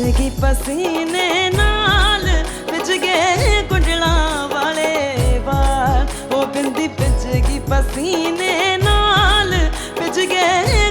ਭਿੱਜਗੀ ਪਸੀਨੇ ਨਾਲ ਵਿੱਚ ਗਏ ਕੁੰਡਲਾਂ ਵਾਲੇ ਵਾਲ? ਉਹ ਬਿੰਦੀ ਭਿੱਜਗੀ ਪਸੀਨੇ ਨਾਲ ਵਿੱਚ ਗਏ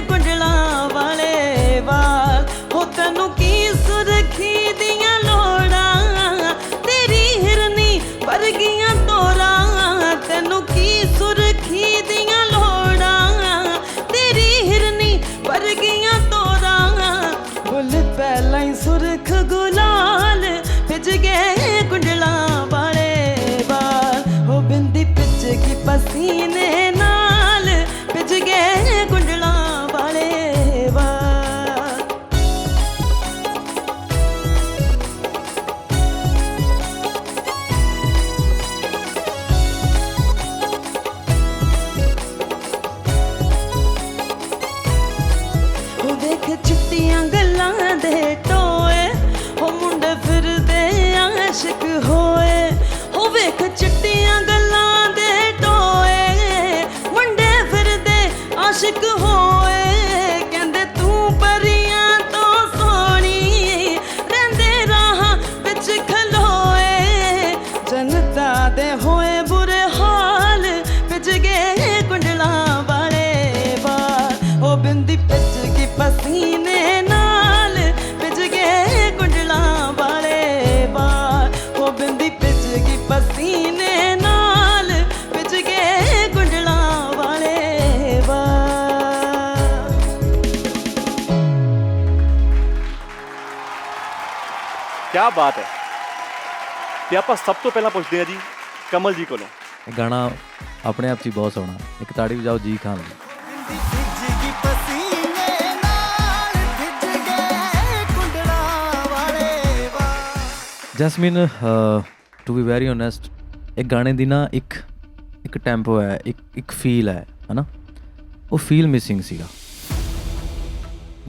ਜਨਤਾ ਹੋਏ ਬੁਰੇ ਹਾਲ, ਭਿੱਜ ਗਏ ਕੁੰਡਲਾਂ ਵਾਲੇ ਵਾਲ। ਉਹ ਬਿੰਦੀ ਭਿੱਜ ਗਈ ਪਸੀਨੇ ਨਾਲ, ਭਿੱਜ ਗਏ ਕੁੰਡਲਾਂ ਵਾਲੇ ਵਾਲ। ਉਹ ਬਿੰਦੀ ਭਿੱਜ ਗਈ ਪਸੀਨੇ ਨਾਲ, ਭਿੱਜ ਗਏ ਕੁੰਡਲਾਂ ਵਾਲੇ ਵਾਲ। ਕੀ ਬਾਤ ਹੈ। ਤੇ ਆਪਾਂ ਸਭ ਤੋਂ ਪਹਿਲਾਂ ਪੁੱਛਦੇ ਹਾਂ ਜੀ ਕਮਲ ਜੀ ਕੋਲੋਂ। ਇਹ ਗਾਣਾ ਆਪਣੇ ਆਪ 'ਚ ਹੀ ਬਹੁਤ ਸੋਹਣਾ। ਇੱਕ ਤਾੜੀ ਵਜਾਓ ਜੀ ਖਾਨ ਦੀ। ਭਿੱਜਗੀ ਟੂ ਬੀ ਵੈਰੀ ਓਨੈਸਟ ਇਹ ਗਾਣੇ ਦੀ ਨਾ ਇੱਕ ਇੱਕ ਟੈਂਪੋ ਹੈ, ਇੱਕ ਇੱਕ ਫੀਲ ਹੈ, ਹਨਾ? ਉਹ ਫੀਲ ਮਿਸਿੰਗ ਸੀਗਾ।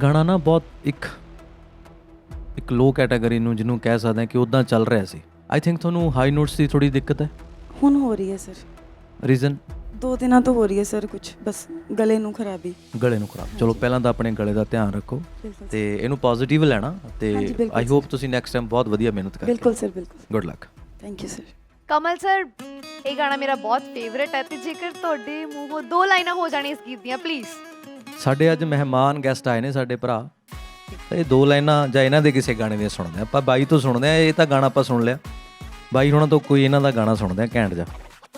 ਗਾਣਾ ਨਾ ਬਹੁਤ ਇੱਕ ਇੱਕ ਲੋ ਕੈਟਾਗਰੀ ਨੂੰ ਜਿਹਨੂੰ ਕਹਿ ਸਕਦੇ ਹਾਂ ਕਿ ਉਦਾਂ ਚੱਲ ਰਿਹਾ ਸੀ। ਆਈ ਥਿੰਕ ਤੁਹਾਨੂੰ ਹਾਈ ਨੋਟਸ ਦੀ ਥੋੜੀ ਦਿੱਕਤ ਹੈ। ਹੁਣ ਹੋ ਰਹੀ ਹੈ ਸਰ। ਰੀਜ਼ਨ ਦੋ ਦਿਨਾਂ ਤੋਂ ਹੋ ਰਹੀ ਹੈ ਸਰ ਕੁਝ ਬਸ ਗਲੇ ਨੂੰ ਖਰਾਬੀ। ਗਲੇ ਨੂੰ ਖਰਾਬ। ਚਲੋ ਪਹਿਲਾਂ ਤਾਂ ਆਪਣੇ ਗਲੇ ਦਾ ਧਿਆਨ ਰੱਖੋ ਬਿਲਕੁਲ ਤੇ ਇਹਨੂੰ ਪੋਜ਼ਿਟਿਵ ਲੈਣਾ ਤੇ ਹਾਂਜੀ, ਬਿਲਕੁਲ ਆਈ। ਹੋਪ ਤੁਸੀਂ ਨੈਕਸਟ ਟਾਈਮ ਬਹੁਤ ਵਧੀਆ ਮਿਹਨਤ ਕਰੋਗੇ ਬਿਲਕੁਲ ਸਰ ਬਿਲਕੁਲ। Good luck thank you sir Kamal sir ਇਹ ਗਾਣਾ ਮੇਰਾ ਬਹੁਤ ਫੇਵਰੇਟ ਹੈ ਤੇ ਜੇਕਰ ਤੁਹਾਡੇ ਮੂੰਹੋਂ ਦੋ ਲਾਈਨਾਂ ਹੋ ਜਾਣੀ ਇਸ ਗੀਤ ਦੀਆਂ ਪਲੀਜ਼ ਸਾਡੇ ਅੱਜ ਮਹਿਮਾਨ ਗੈਸਟ ਆਏ ਨੇ ਸਾਡੇ ਭਰਾ। ਤਾਂ ਇਹ ਦੋ ਲਾਈਨਾਂ ਜਾਂ ਇਹਨਾਂ ਦੇ ਕਿਸੇ ਗਾਣੇ ਦੀਆਂ ਸੁਣਦੇ ਹਾਂ। ਆਪਾਂ ਬਾਈ ਤੋਂ ਸੁਣਦੇ ਆ ਇਹ ਤਾਂ ਗਾਣਾ ਆਪਾਂ ਸੁਣ ਲਿਆ। ਬਾਈ ਹੁਣਾਂ ਤੋਂ ਕੋਈ ਇਹਨਾਂ ਦਾ ਗਾਣਾ ਸੁਣਦੇ ਆ ਘੈਂਟ ਜਾ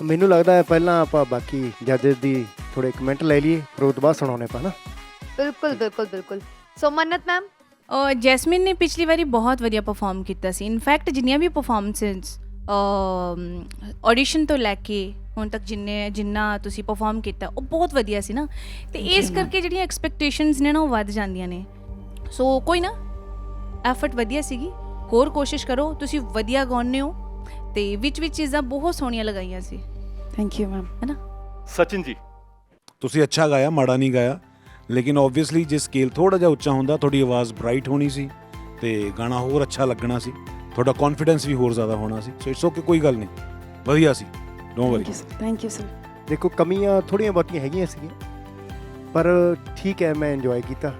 ਮੈਨੂੰ ਲੱਗਦਾ ਹੈ ਪਹਿਲਾਂ ਆਪਾਂ ਬਾਕੀ ਜੱਜਸ ਦੀ ਥੋੜੇ ਕਮੈਂਟ ਲੈ ਲਈਏ ਫਿਰ ਉਹ ਤੋਂ ਬਾਅਦ ਸੁਣਾਉਣੇ ਪਾ ਨਾ। ਬਿਲਕੁਲ ਬਿਲਕੁਲ ਬਿਲਕੁਲ। ਸੋ ਮੰਨਤ ਮੈਮ ਜੈਸਮਿਨ ਨੇ ਪਿਛਲੀ ਵਾਰੀ ਬਹੁਤ ਵਧੀਆ ਪਰਫਾਰਮ ਕੀਤਾ ਸੀ। ਇਨਫੈਕਟ ਜਿੰਨੀਆਂ ਵੀ ਪਰਫਾਰਮੈਂਸਸ ਆਡੀਸ਼ਨ ਤੋਂ ਲੈ ਕੇ ਹੁਣ ਤੱਕ ਜਿੰਨੇ ਜਿੰਨਾ ਤੁਸੀਂ ਪਰਫਾਰਮ ਕੀਤਾ ਉਹ ਬਹੁਤ ਵਧੀਆ ਸੀ ਨਾ। ਤੇ ਇਸ ਕਰਕੇ ਜਿਹੜੀਆਂ ਐਕਸਪੈਕਟੇਸ਼ਨਸ ਨੇ ਨਾ ਉਹ ਵੱਧ ਜਾਂਦੀਆਂ ਨੇ। ਸੋ ਕੋਈ ਨਾ ਐਫਰਟ ਵਧੀਆ ਸੀਗੀ। ਹੋਰ ਕੋਸ਼ਿਸ਼ ਕਰੋ ਤੁਸੀਂ ਵਧੀਆ ਗਾਉਂਦੇ ਹੋ। ਤੇ ਵਿੱਚ ਵਿੱਚ ਚੀਜ਼ਾਂ ਬਹੁਤ ਸੋਹਣੀਆਂ ਲਗਾਈਆਂ ਸੀ। ਥੈਂਕ ਯੂ ਮੈਮ ਹੈਨਾ ਸਚਿਨ ਜੀ। ਤੁਸੀਂ ਅੱਛਾ ਗਾਇਆ ਮਾੜਾ ਨਹੀਂ ਗਾਇਆ ਲੇਕਿਨ ਆਬਵੀਅਸਲੀ ਜੇ ਸਕੇਲ ਥੋੜਾ ਜਿਹਾ ਉੱਚਾ ਹੁੰਦਾ ਤੁਹਾਡੀ ਆਵਾਜ਼ ਬ੍ਰਾਈਟ ਹੋਣੀ ਸੀ ਤੇ ਗਾਣਾ ਹੋਰ ਅੱਛਾ ਲੱਗਣਾ ਸੀ ਤੁਹਾਡਾ ਕੌਨਫੀਡੈਂਸ ਵੀ ਹੋਰ ਜ਼ਿਆਦਾ ਹੋਣਾ ਸੀ। ਸੋ ਇਟਸ ਓਕੇ ਕੋਈ ਗੱਲ ਨਹੀਂ। ਵਧੀਆ ਸੀ। Don't worry thank you sir thank you sir ਦੇਖੋ ਕਮੀਆਂ ਥੋੜੀਆਂ ਬਹੁਤੀਆਂ ਹੈਗੀਆਂ ਸੀਗੀਆਂ ਪਰ ਠੀਕ ਹੈ ਮੈਂ ਇੰਜੋਏ ਕੀਤਾ।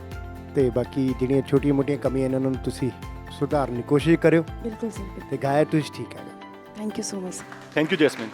ਤੇ ਬਾਕੀ ਜਿਹੜੀਆਂ ਛੋਟੀਆਂ-ਮੋਟੀਆਂ ਕਮੀਆਂ ਇਹਨਾਂ ਨੂੰ ਤੁਸੀਂ ਸੁਧਾਰਨ ਦੀ ਕੋਸ਼ਿਸ਼ ਕਰਿਓ। ਬਿਲਕੁਲ ਸਰ ਤੇ ਗਾਇਆ ਤੁਸੀਂ ਠੀਕ ਹੈ। Thank you so much thank you Jasmine